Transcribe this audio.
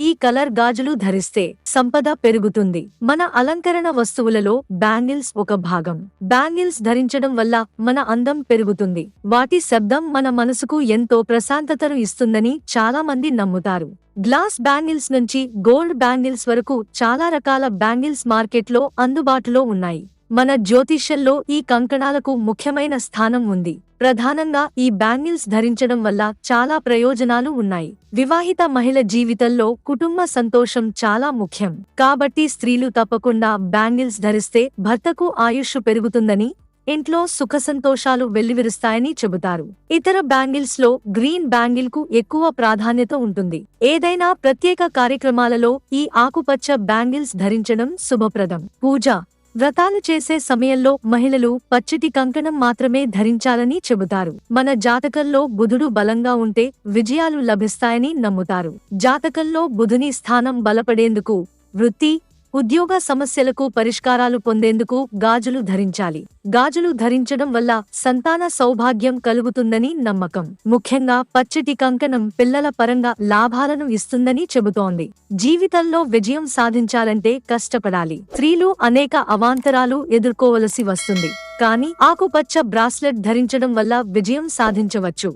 ఈ కలర్ గాజులు ధరిస్తే సంపద పెరుగుతుంది. మన అలంకరణ వస్తువులలో బ్యాంగిల్స్ ఒక భాగం. బ్యాంగిల్స్ ధరించడం వల్ల మన అందం పెరుగుతుంది. వాటి శబ్దం మన మనసుకు ఎంతో ప్రశాంతతను ఇస్తుందని చాలా మంది నమ్ముతారు. గ్లాస్ బ్యాంగిల్స్ నుంచి గోల్డ్ బ్యాంగిల్స్ వరకు చాలా రకాల బ్యాంగిల్స్ మార్కెట్లో అందుబాటులో ఉన్నాయి. మన జ్యోతిష్యంలో ఈ కంకణాలకు ముఖ్యమైన స్థానం ఉంది. ప్రధానంగా ఈ బ్యాంగిల్స్ ధరించడం వల్ల చాలా ప్రయోజనాలు ఉన్నాయి. వివాహిత మహిళ జీవితంలో కుటుంబ సంతోషం చాలా ముఖ్యం. కాబట్టి స్త్రీలు తప్పకుండా బ్యాంగిల్స్ ధరిస్తే భర్తకు ఆయుష్ పెరుగుతుందని ఇంట్లో సుఖ సంతోషాలు వెల్లివిరుస్తాయని చెబుతారు. ఇతర బ్యాంగిల్స్లో గ్రీన్ బ్యాంగిల్కు ఎక్కువ ప్రాధాన్యత ఉంటుంది. ఏదైనా ప్రత్యేక కార్యక్రమాలలో ఈ ఆకుపచ్చ బ్యాంగిల్స్ ధరించడం శుభప్రదం. పూజ వ్రతాలు చేసే సమయంలో మహిళలు పచ్చటి కంకణం మాత్రమే ధరించాలని చెబుతారు. మన జాతకంలో బుధుడు బలంగా ఉంటే విజయాలు లభిస్తాయని నమ్ముతారు. జాతకంలో బుధుని స్థానం బలపడేందుకు వృత్తి ఉద్యోగ సమస్యలకు పరిష్కారాలు పొందేందుకు గాజులు ధరించాలి. గాజులు ధరించడం వల్ల సంతాన సౌభాగ్యం కలుగుతుందని నమ్మకం. ముఖ్యంగా పచ్చటి కంకణం పిల్లల పరంగా లాభాలను ఇస్తుందని చెబుతోంది. జీవితంలో విజయం సాధించాలంటే కష్టపడాలి. స్త్రీలు అనేక అవాంతరాలు ఎదుర్కోవలసి వస్తుంది. కానీ ఆకుపచ్చ బ్రాస్లెట్ ధరించడం వల్ల విజయం సాధించవచ్చు.